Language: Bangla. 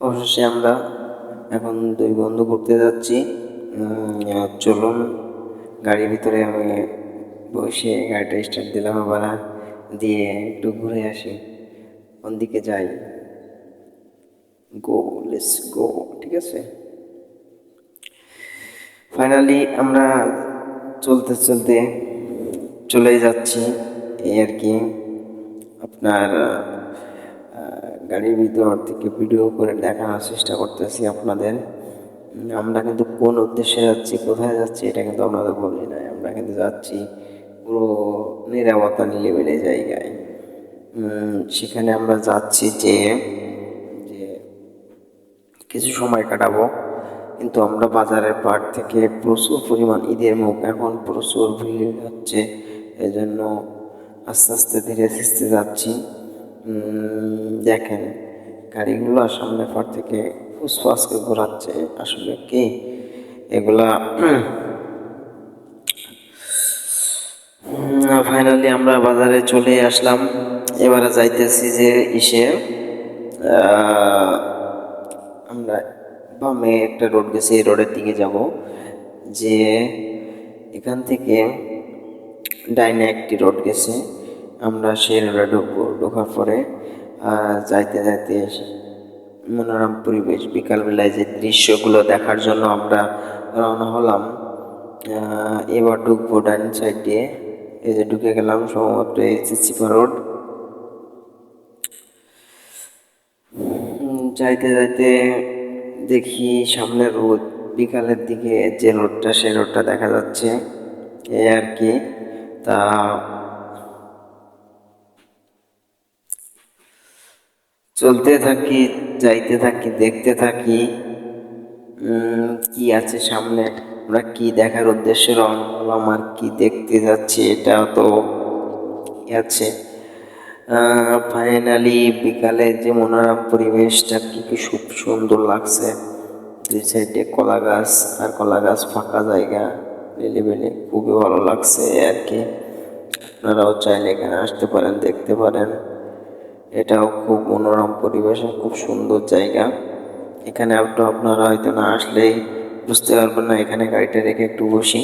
অবশেষে আমরা এখন দুই বন্ধু ঘুরতে যাচ্ছি। চলুন, গাড়ির ভিতরে আমি বসে গাড়িটা স্টার্ট দিলাম, আবার দিয়ে একটু ঘুরে আসি। কোন দিকে যাই। গো লেটস গো ঠিক আছে? ফাইনালি আমরা চলতে চলতে চলে যাচ্ছি। এই আর কি, আপনার গাড়ির ভিতর থেকে ভিডিও করে দেখানোর চেষ্টা করতেছি আপনাদের। আমরা কিন্তু কোন উদ্দেশ্যে যাচ্ছি, কোথায় যাচ্ছি, এটা কিন্তু আপনাদের বলি নাই। আমরা কিন্তু যাচ্ছি পুরো নিরাপত্তা নিলেবেলে জায়গায়। সেখানে আমরা যাচ্ছি যে যে কিছু সময় কাটাবো। কিন্তু আমরা বাজারের পাট থেকে প্রচুর পরিমাণ ঈদের মুখ। এখন প্রচুর ভিড় হচ্ছে এই জন্য আস্তে আস্তে ধীরে ধীরে যাচ্ছি। দেখেন, গাড়িগুলো সামনে পাট থেকে ফুসফাসকে ঘোরাচ্ছে। আসলে কি? এগুলা ফাইনালি আমরা বাজারে চলে আসলাম। এবারে যাইতেছি যে ইসে আমরা বামে একটা রোড গেছে, এই রোডের দিকে যাব। যে এখান থেকে ডাইনে একটি রোড গেছে। আমরা রোডে ঢুকবো। ঢোকার পরে যাইতে যাইতে মনোরম পরিবেশ, বিকালবেলায় যে দৃশ্যগুলো দেখার জন্য আমরা রওনা হলাম এবার ঢুকবো ডাইন সাইড দিয়ে। এই যে ঢুকে গেলাম সম্ভবত এই চিচিপা রোড। যাইতে যাইতে দেখি সামনে রোদ, বিকালের দিকে যে রোডটা সেই রোডটা দেখা যাচ্ছে। এই আর কি। তা চলতে থাকি, যাইতে থাকি, দেখতে থাকি কি আছে সামনে, আমরা কি দেখার উদ্দেশ্যে রওনা হলাম আর কি দেখতে যাচ্ছি এটা তো আছে। ফাইনালি বিকালে যে মনোরম পরিবেশটা, কি কি খুব সুন্দর লাগছে। দুই সাইডে কলা গাছ, আর কলা গাছ ফাঁকা জায়গা নিলিবিলি খুবই ভালো লাগছে আর কি। আপনারাও চাইলে এখানে আসতে পারেন, দেখতে পারেন। এটাও খুব মনোরম পরিবেশ খুব সুন্দর জায়গা। এখানে একটু আপনারা হয়তো না আসলেই বুঝতে পারবেন না, এখানে গাড়িটা রেখে একটু বসি।